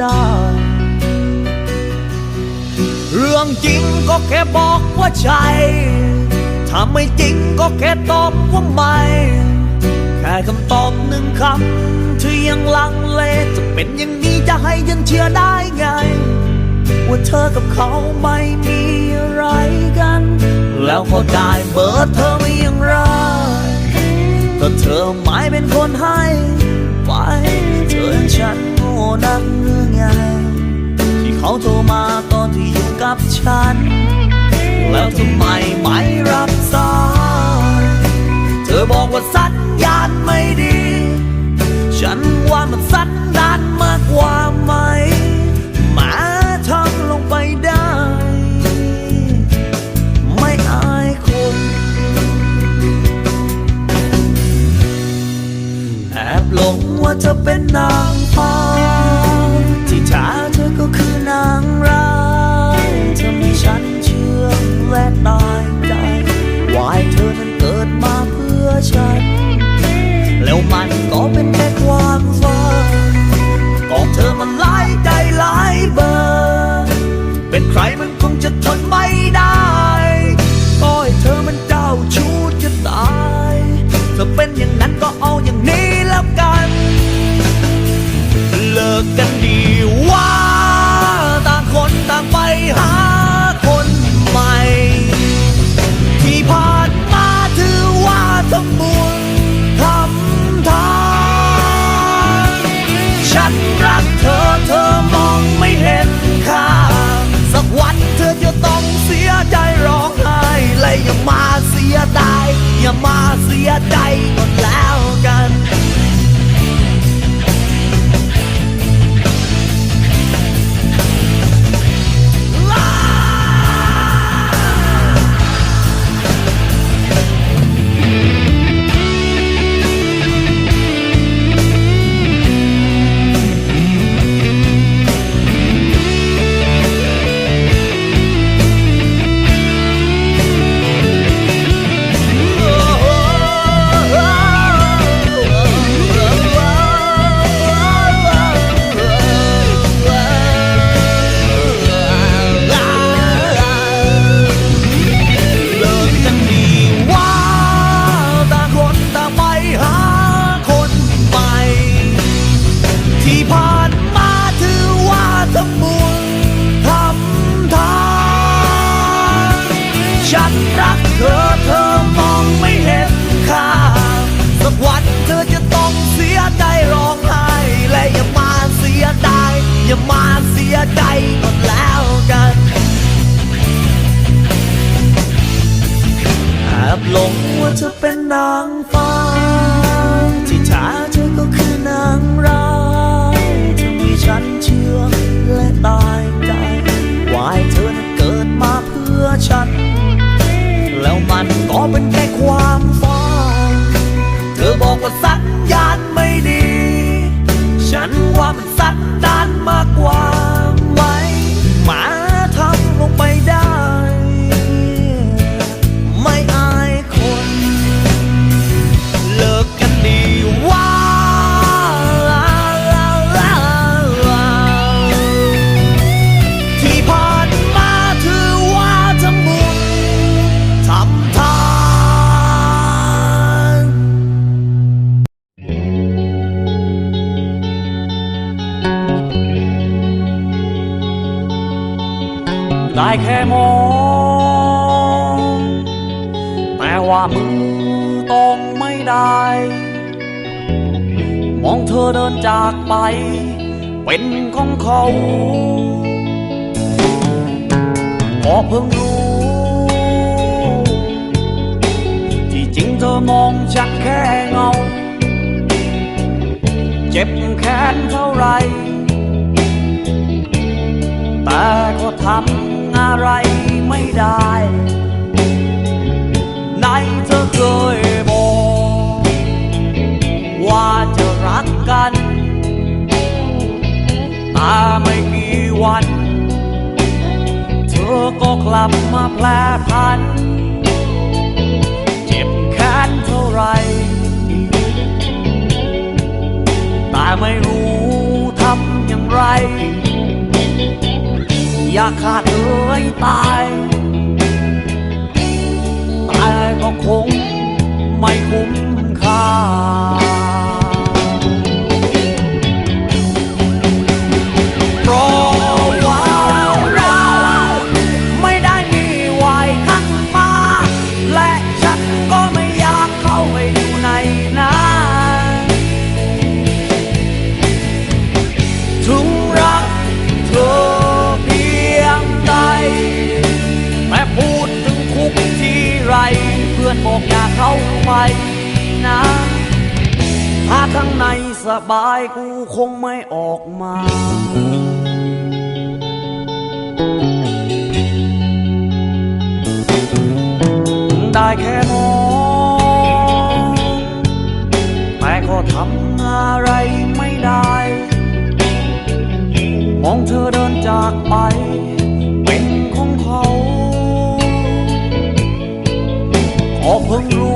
ได้ เรื่องจริงก็แค่บอกว่าใช่ ถ้าไม่จริงก็แค่ตอบว่าไม่ แค่คำตอบหนึ่งคำที่ยังลังเล จะเป็นอย่างนี้จะให้ฉันเชื่อได้ไง ว่าเธอกับเขาไม่มีอะไรกัน แล้วพอได้เบอร์เธอไม่ยังไรก็เธอไม่เป็นคนให้ไปเธอฉัน นักหรือไง ที่เขาโทรมาตอนที่อยู่กับฉัน แล้วทำไมไม่รับสาย เธอบอกว่าสัญญาณไม่ดี ฉันว่ามันสันดานมากกว่าไหมหมาทำลงไปได้ ไม่อายคนแอบหลงว่าเธอเป็นนา อเธอมองไม่เห็นค่าสักวันเธอจะต้องเสียใจร้องไห้และอย่ามาเสียดายอย่ามาเสียใจก็แล้วกันแอบหลงว่าเธอเป็นนางฟ้าที่แท้เธอก็คือนางร้ายเธอมีฉันเชื่อ แค่มอง แต่ว่ามือต้องไม่ได้ มองเธอเดินจากไป เป็นของเขาก็เพิ่งรู้ ที่จริงเธอมองฉันแค่เงา เจ็บแค้นเท่าไร แต่ก็ทำ อะไรไม่ได้ไหนเธอเคยบอกว่าจะรักกันแต่ไม่กี่วัน เธอก็กลับมาแผลพัน เจ็บแค้นเท่าไรแต่ไม่รู้ทำอย่างไร อยากขาด ตาย ตายก็คงไม่คุ้ม บายกูคงไม่ออกมาได้แค่มองแต่ก็ทำอะไรไม่ได้ มองเธอเดินจากไป เป็นของเขาก็เพิ่งรู้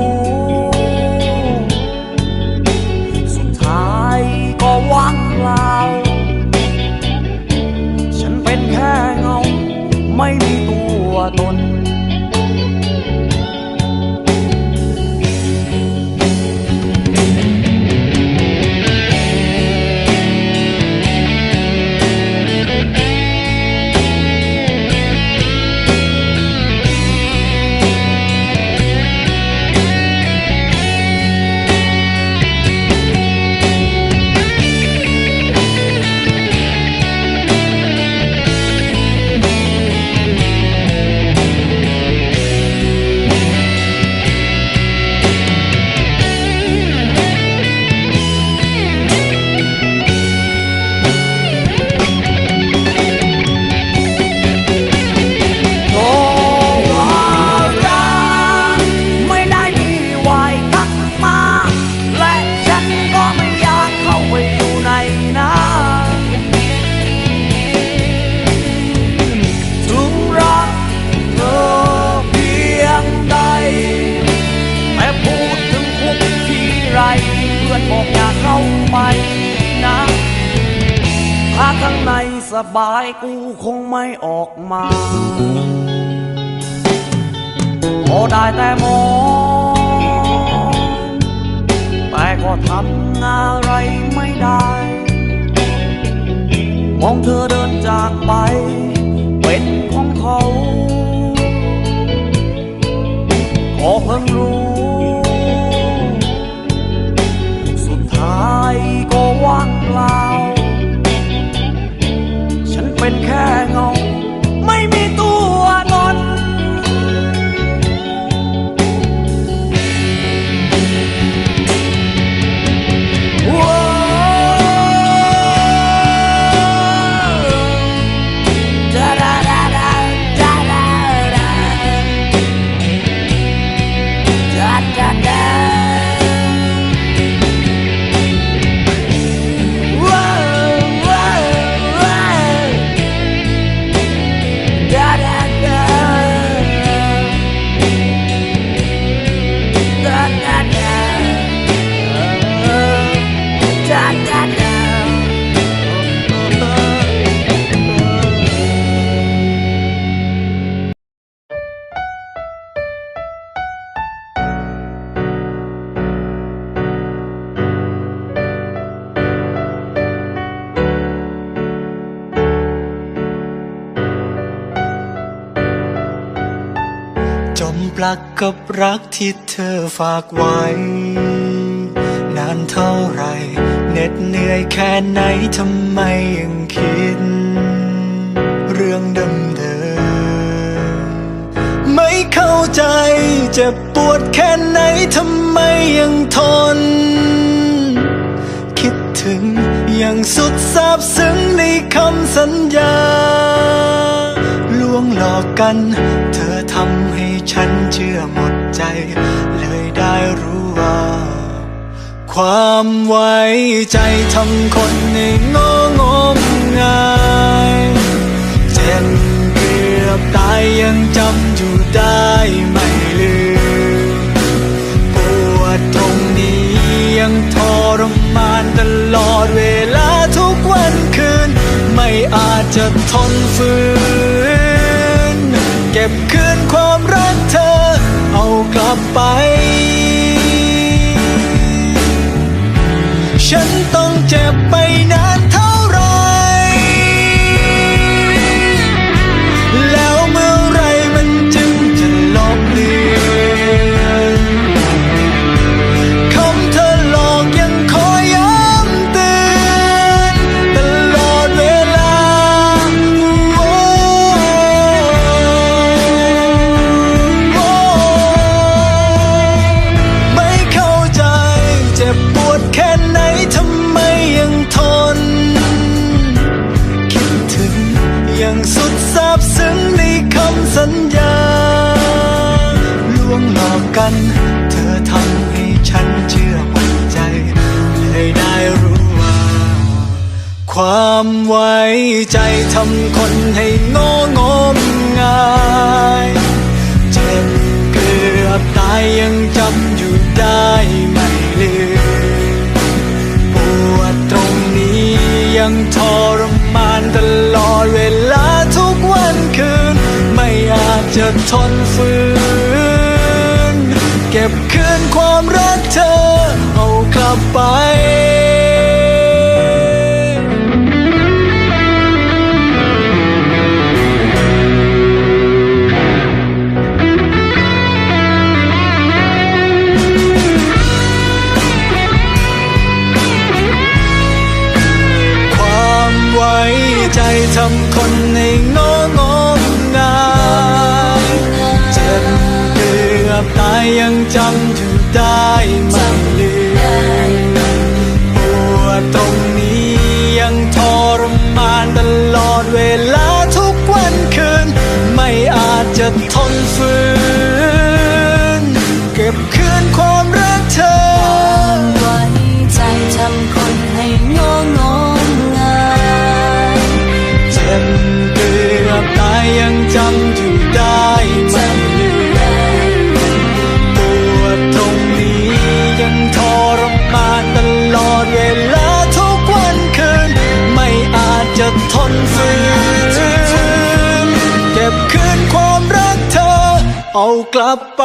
บายกูคงไม่ออกมาโอได้แต่มองแต่ก็ทำอะไรไม่ได้ มองเธอเดินจากไป เป็นของเขา ปลักกับรักที่เธอฝากไว้ นานเท่าไรเหน็ดเหนื่อยแค่ไหนทำไมยังคิด เรื่องเดิมเดิมไม่เข้าใจเจ็บปวดแค่ไหนทำไมยังทน คิดถึงย่างสุดซาบซึ้งในคำสัญญาลวงหลอกกันเธอ เชื่อหมดใจ เลยได้รู้ว่า ความไว้ใจทำคนให้งงมงายเจ็บเกือบตายยังจำอยู่ได้ไม่ลืมปวดตรงนี้ยังทรมานตลอดเวลาทุกวันคืน ไม่อาจจะทนฝืน เก็บคืนความ กลับไป 春悔 ยังจำเธอได้ไม่ลืมปวดตรงนี้ยังทรมานตลอดเวลาทุกวันคืน ไม่อาจจะทนฝืน กลับไป